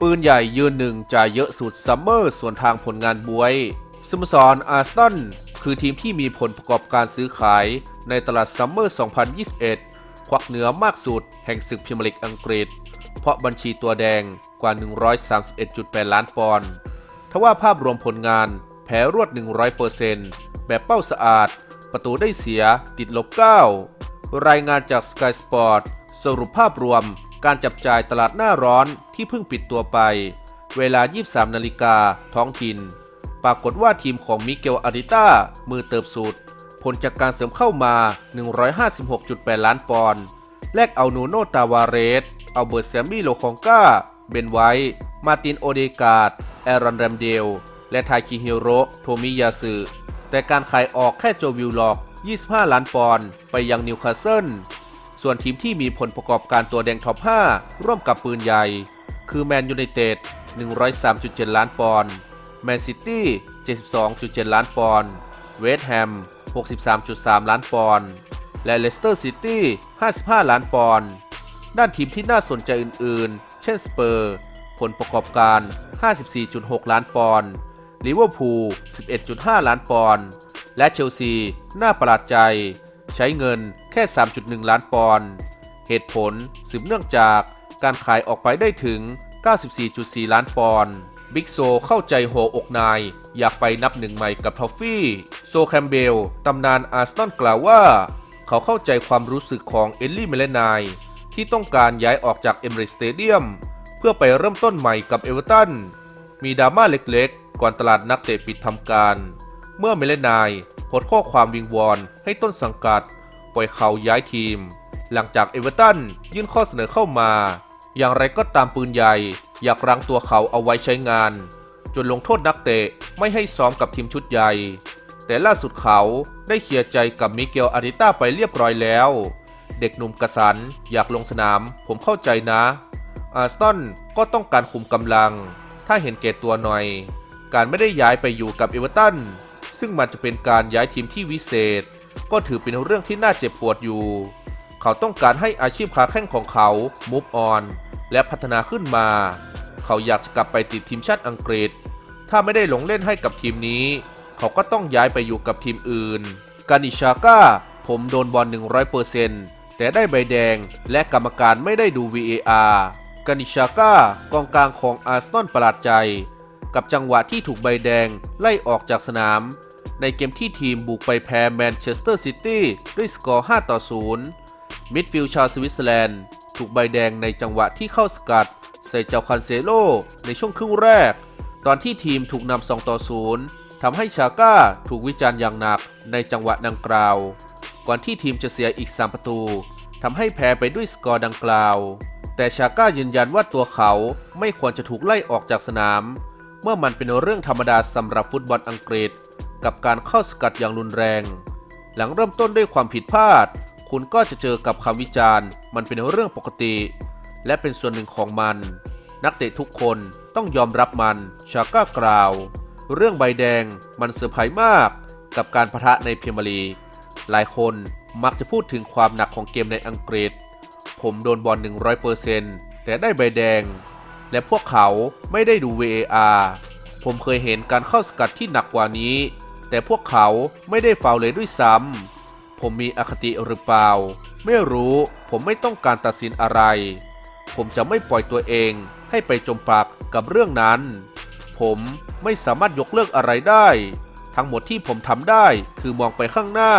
ปืนใหญ่ยืนหนึ่งจ่ายเยอะสุดซัมเมอร์ส่วนทางผลงานบวยสโมสรอาร์เซนคือทีมที่มีผลประกอบการซื้อขายในตลาดซัมเมอร์ 2021 ควักเหนือมากสุดแห่งศึกพรีเมียร์ลีกอังกฤษ เพราะบัญชีตัวแดงกว่า 131.8 ล้านปอนด์ทว่าภาพรวมผลงานแพ้รวด 100%แบบเป้าสะอาด ประตูได้เสียติดลบ 9 รายงานจาก Sky Sport สรุปภาพรวม การจับจ่ายตลาดหน้าร้อนที่เพิ่งปิดตัวไป เวลา 23 นาฬิกาท้องถิ่น ปรากฏว่าทีมของมิเกลอาริต้ามือเติบสุด ผลจากการเสริมเข้ามา 156.8 ล้านปอนด์แลกเอานูโนตาวาเรส เอาเบิร์ตแซมมี่โลคองกาเบนไวท์ มาตินโอเดกาดแอรอนแรมเดล และทาคิฮิโรโทมิยาสึแต่การขายออกแค่โจวิลล็อก 25 ล้านปอนด์ไปยังนิวคาสเซิล ส่วนทีมที่มีผลประกอบการตัวแดงท็อป 5 ร่วมกับปืนใหญ่ คือแมนยูไนเต็ด103.7 ล้านปอนด์ แมนซิตี้ 72.7 ล้านปอนด์ เวสต์แฮม 63.3 ล้านปอนด์ และเลสเตอร์ซิตี้ 55 ล้านปอนด์ ด้านทีมที่น่าสนใจอื่น ๆ เช่นสเปอร์ ผลประกอบการ 54.6 ล้านปอนด์ ลิเวอร์พูล 11.5 ล้านปอนด์ และเชลซี น่าประหลาดใจ ใช้เงิน ค่ 3.1 ล้านปอนด์ เหตุผลสืบเนื่องจากการขายออกไปได้ถึง 94.4 ล้านปอนด์ บิ๊กโซเข้าใจหัวอกนาย อยากไปนับหนึ่งใหม่กับทอฟฟี่ โซแคมเบลตำนานอาร์เซนอลกล่าวว่า เขาเข้าใจความรู้สึกของเอลลี่เมเลนายที่ต้องการย้ายออกจากเอมเรสเตเดียมเพื่อไปเริ่มต้นใหม่กับเอเวอร์ตัน มีดราม่าเล็กๆ ก่อนตลาดนักเตะปิดทำการ เมื่อเมเลนายโพสข้อความวิงวอนให้ต้นสังกัด ปล่อยเขาย้ายทีม หลังจากเอเวอร์ตันยื่นข้อเสนอเข้ามา อย่างไรก็ตามปืนใหญ่ อยากรังตัวเขาเอาไว้ใช้งาน จนลงโทษนักเตะไม่ให้ซ้อมกับทีมชุดใหญ่ แต่ล่าสุดเขาได้เคลียร์ใจกับมิเกลอาริต้าไปเรียบร้อยแล้ว เด็กหนุ่มกระสันอยากลงสนามผมเข้าใจนะ อาร์เซนก็ต้องการคุมกำลัง ถ้าเห็นเกตตัวหน่อย การไม่ได้ย้ายไปอยู่กับเอเวอร์ตันซึ่งมันจะเป็นการย้ายทีมที่วิเศษ ก็ถือเป็นเรื่องที่น่าเจ็บปวดอยู่ เขาต้องการให้อาชีพขาแข้งของเขามูฟออนและพัฒนาขึ้นมา เขาอยากจะกลับไปติดทีมชาติอังกฤษ ถ้าไม่ได้ลงเล่นให้กับทีมนี้ เขาก็ต้องย้ายไปอยู่กับทีมอื่น กานิชาก้า ผมโดนบอล100%แต่ได้ใบแดงและกรรมการไม่ได้ดู VAR กานิชาก้ากองกลางของอาร์เซนอลประหลาดใจ กับจังหวะที่ถูกใบแดงไล่ออกจากสนาม ในเกมที่ทีมบุกไปแพ้แมนเชสเตอร์ซิตี้ด้วยสกอร์ 5 ต่อ 0 มิดฟิลด์ชาวสวิตเซอร์แลนด์ถูกใบแดงในจังหวะที่เข้าสกัด ใส่เจ้าคันเซโลในช่วงครึ่งแรก ตอนที่ทีมถูกนำ 2 ต่อ 0ทำให้ชาก้าถูกวิจารณ์อย่างหนักในจังหวะดังกล่าว ก่อนที่ทีมจะเสียอีก 3 ประตูทำให้แพ้ไปด้วยสกอร์ดังกล่าว แต่ชาก้ายืนยันว่าตัวเขาไม่ควรจะถูกไล่ออกจากสนาม เมื่อมันเป็นเรื่องธรรมดาสำหรับฟุตบอลอังกฤษ กับการเข้าสกัดอย่างรุนแรง หลังเริ่มต้นด้วยความผิดพลาด คุณก็จะเจอกับคำวิจารณ์ มันเป็นเรื่องปกติ และเป็นส่วนหนึ่งของมัน นักเตะทุกคนต้องยอมรับมัน ชาก้ากล่าว เรื่องใบแดงมันเซอร์ไพรส์มาก กับการประทะในพรีเมียร์ลี หลายคนมักจะพูดถึงความหนักของเกมในอังกฤษ ผมโดนบอล 100%แต่ได้ใบแดง และพวกเขาไม่ได้ดู VAR ผมเคยเห็นการเข้าสกัดที่หนักกว่านี้ แต่พวกเขาไม่ได้ฟาวล์เลยด้วยซ้ำผมมีอคติหรือเปล่า ไม่รู้ผมไม่ต้องการตัดสินอะไร ผมจะไม่ปล่อยตัวเองให้ไปจมปลักกับเรื่องนั้น ผมไม่สามารถยกเลิกอะไรได้ ทั้งหมดที่ผมทำได้คือมองไปข้างหน้า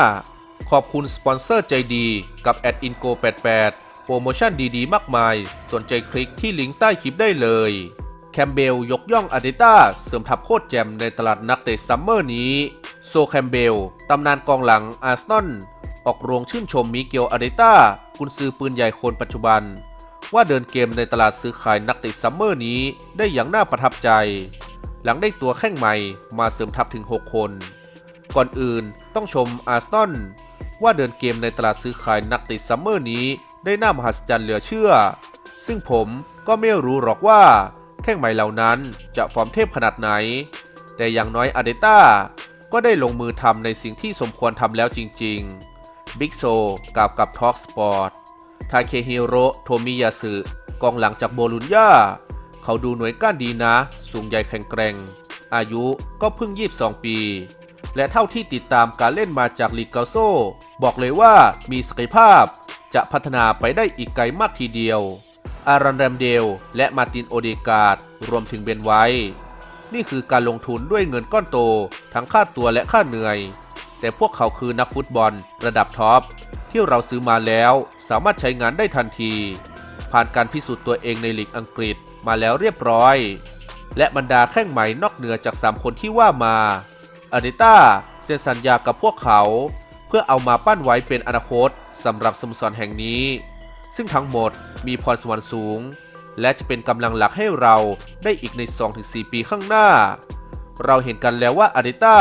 ขอบคุณสปอนเซอร์ใจดีกับ a d i n g o 88โปรโมชั่นดีๆ มากมาย สนใจคลิกที่ลิงก์ใต้คลิปได้เลย มเบลยกย่องอาร์เดต้าเสริมทัพโคตรแจมในตลาดนักเตะซัมเมอร์นี้ โซแคมเบลตำนานกองหลังอาร์เซนอลออกโรงชื่นชมมิเกลอาร์เดต้ากุนซือปืนใหญ่คนปัจจุบัน ว่าเดินเกมในตลาดซื้อขายนักเตะซัมเมอร์นี้ได้อย่างน่าประทับใจ หลังได้ตัวแข้งใหม่มาเสริมทัพถึง 6 คน ก่อนอื่นต้องชมอาร์เซนอลว่าเดินเกมในตลาดซื้อขายนักเตะซัมเมอร์นี้ได้น่ามหัศจรรย์เหลือเชื่อ ซึ่งผมก็ไม่รู้หรอกว่า แข้งใหม่เหล่านั้นจะฟอร์มเทพขนาดไหน แต่อย่างน้อยอาเดต้าก็ได้ลงมือทำในสิ่งที่สมควรทำแล้วจริงๆ บิ๊กโซกล่าวกับทอ l k สปอร์ตทาเคฮิโรโทมิยาสึกองหลังจากโบลุญญาเขาดูหน่วยก้านดีนะ สูงใหญ่แข็งแกร่ง อายุก็เพิ่ง 22 ปี และเท่าที่ติดตามการเล่นมาจากลีกเกาโซ บอกเลยว่ามีศักยภาพจะพัฒนาไปได้อีกไกลมากทีเดียว อารันแรมเดล และมาตินโอเดกาดรวมถึงเบนไวท์นี่คือการลงทุนด้วยเงินก้อนโต ทั้งค่าตัวและค่าเหนื่อย แต่พวกเขาคือนักฟุตบอล ระดับท็อปที่เราซื้อมาแล้วสามารถใช้งานได้ทันที ผ่านการพิสูจน์ตัวเองในลีกอังกฤษมาแล้วเรียบร้อย และบรรดาแข้งใหม่นอกเหนือจาก 3 คนที่ว่ามาอาริต้าเซ็นสัญญากับพวกเขา เพื่อเอามาปั้นไว้เป็นอนาคตสำหรับสโมสรแห่งนี้ ซึ่งทั้งหมดมีพรสวรรค์สูง และจะเป็นกำลังหลักให้เราได้อีกใน 2-4 ปีข้างหน้า เราเห็นกันแล้วว่าอาริต้า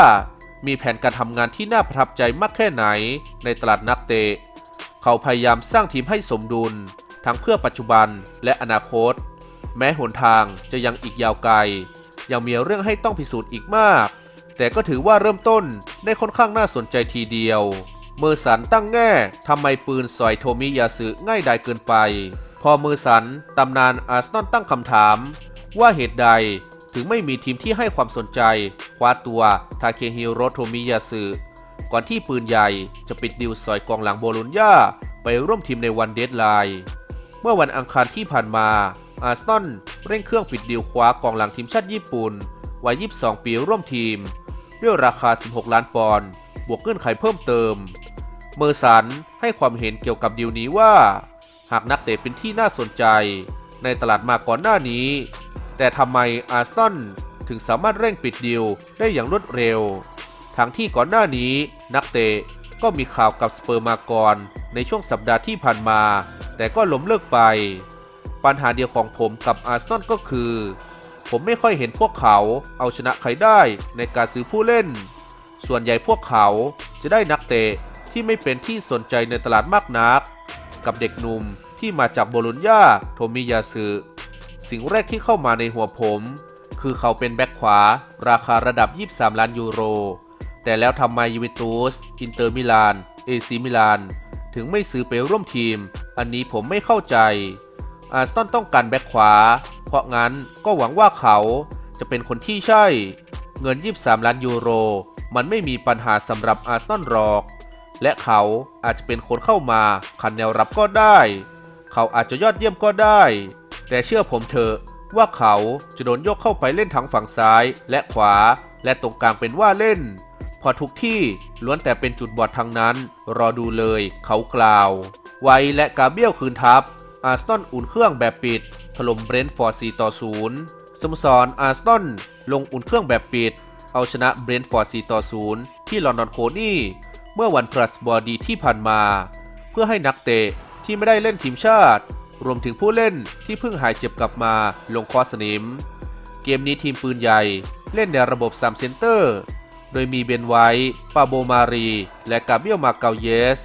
มีแผนการทำงานที่น่าประทับใจมากแค่ไหนในตลาดนักเตะ เขาพยายามสร้างทีมให้สมดุล ทั้งเพื่อปัจจุบันและอนาคต แม้หนทางจะยังอีกยาวไกล ยังมีเรื่องให้ต้องพิสูจน์อีกมาก แต่ก็ถือว่าเริ่มต้นได้ค่อนข้างน่าสนใจทีเดียว เมอร์สันตั้งแง่ทำไมปืนสอยโทมิยาสึง่ายดายเกินไป พอเมอสันตำนานอาร์เซนอลตั้งคำถาม ว่าเหตุใดถึงไม่มีทีมที่ให้ความสนใจคว้าตัวทาเคฮิโรโทมิยาสึก่อนที่ปืนใหญ่จะปิดดิวสอยกองหลังโบลุญญาไปร่วมทีมในวันเดดไลน์ เมื่อวันอังคารที่ผ่านมา อาร์เซนอลเร่งเครื่องปิดดีลคว้ากองหลังทีมชาติญี่ปุ่นวัย 22 ปีร่วมทีม ด้วยราคา 16 ล้านปอนด์ บวกเงื่อนไขเพิ่มเติม เมอร์สันให้ความเห็นเกี่ยวกับดีลนี้ว่า หากนักเตะเป็นที่น่าสนใจ ในตลาดมาก่อนหน้านี้ แต่ทำไมอาร์เซนอลถึงสามารถเร่งปิดดีลได้อย่างรวดเร็ว ทั้งที่ก่อนหน้านี้นักเตะก็มีข่าวกับสเปอร์มาก่อนในช่วงสัปดาห์ที่ผ่านมา แต่ก็ล้มเลิกไป ปัญหาเดียวของผมกับอาร์เซนอลก็คือ ผมไม่ค่อยเห็นพวกเขาเอาชนะใครได้ในการซื้อผู้เล่น ส่วนใหญ่พวกเขาจะได้นักเตะ ที่ไม่เป็นที่สนใจในตลาดมากนัก กับเด็กหนุ่มที่มาจากโบโลญญาโทมิยาสึสิ่งแรกที่เข้ามาในหัวผม คือเขาเป็นแบ็คขวา ราคาระดับ 23 ล้านยูโร แต่แล้วทำไมยูเวนตุส อินเตอร์มิลาน เอซีมิลาน ถึงไม่ซื้อไปร่วมทีม อันนี้ผมไม่เข้าใจ อาร์เซนต้องการแบ็คขวา เพราะงั้นก็หวังว่าเขาจะเป็นคนที่ใช่ เงิน 23 ล้านยูโร มันไม่มีปัญหาสำหรับอาร์เซนหรอก และเขาอาจจะเป็นคนเข้ามาขันแนวรับก็ได้ เขาอาจจะยอดเยี่ยมก็ได้ แต่เชื่อผมเถอะว่าเขาจะโดนยกเข้าไปเล่นทั้งฝั่งซ้ายและขวา และตรงกลางเป็นว่าเล่น พอทุกที่ล้วนแต่เป็นจุดบอดทั้งนั้น รอดูเลยเขากล่าว ไวและกาเบียลคืนทัพ อาร์เซนอุ่นเครื่องแบบปิด ถล่มเบรนท์ฟอร์ด4ต่อ0สมสรอาร์เซนลงอุ่นเครื่องแบบปิด เอาชนะเบรนท์ฟอร์ด4ต่อ0ที่ลอนดอนโคนี่ มื่อวันพฤหัสบดีที่ผ่านมา เพื่อให้นักเตะที่ไม่ได้เล่นทีมชาติ รวมถึงผู้เล่นที่เพิ่งหายเจ็บกลับมาลงคอสนิม เกมนี้ทีมปืนใหญ่เล่นในระบบ3เซนเตอร์ โดยมีเบนไวท์ปาโบมารี และกาเบียลมาเกาเยส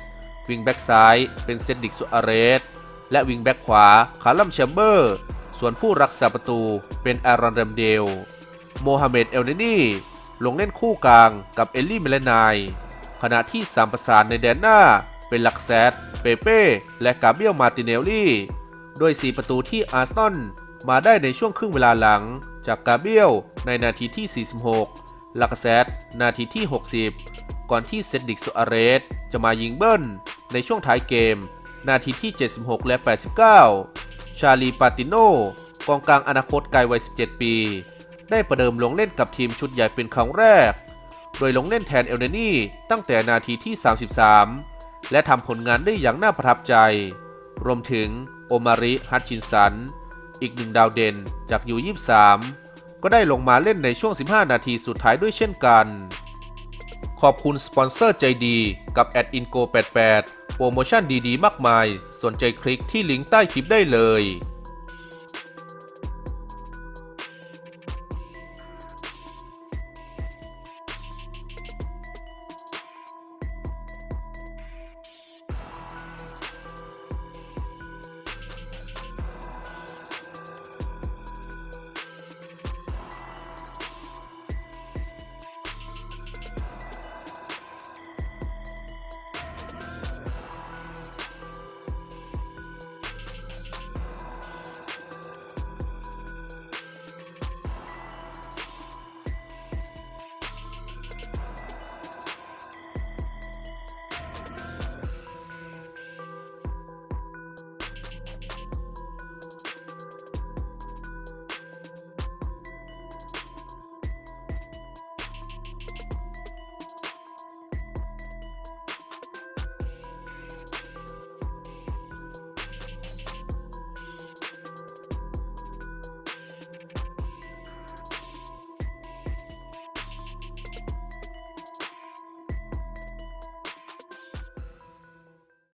วิงแบ็กซ้ายเป็นเซนดิกสุอาเรส และวิงแบ็กขวาคาลัมแชมเบอร์ ส่วนผู้รักษาประตูเป็นอารอนเรมเดล โมฮัมเหม็ดเอลเนนี่ ลงเล่นคู่กลางกับเอลลี่เมลนาย ขณะที่สามประสานในแดนหน้า เป็นลักแซดเปเป้ และกาเบียลมาติเนลลี่โดย4 ประตูที่อาร์ซนอลมาได้ในช่วงครึ่งเวลาหลัง จากกาเบียลในนาทีที่ 46 ลักแซดนาทีที่ 60 ก่อนที่เซดดิกสุอาเรสจะมายิงเบิ้ล ในช่วงท้ายเกม นาทีที่ 76 และ 89 ชาลีปาติโนกองกลางอนาคตไกลวัย 17 ปี ได้ประเดิมลงเล่นกับทีมชุดใหญ่เป็นครั้งแรก โดยลงเล่นแทนเอลเนนี่ตั้งแต่นาทีที่ 33 และทำผลงานได้อย่างน่าประทับใจ รวมถึงโอมาริฮัตชินสัน อีกหนึ่งดาวเด่นจากยู23 ก็ได้ลงมาเล่นในช่วง 15 นาทีสุดท้ายด้วยเช่นกัน ขอบคุณสปอนเซอร์ใจดีกับแอดอินโก88โปรโมชั่นดีๆ มากมาย สนใจคลิกที่ลิงก์ใต้คลิปได้เลย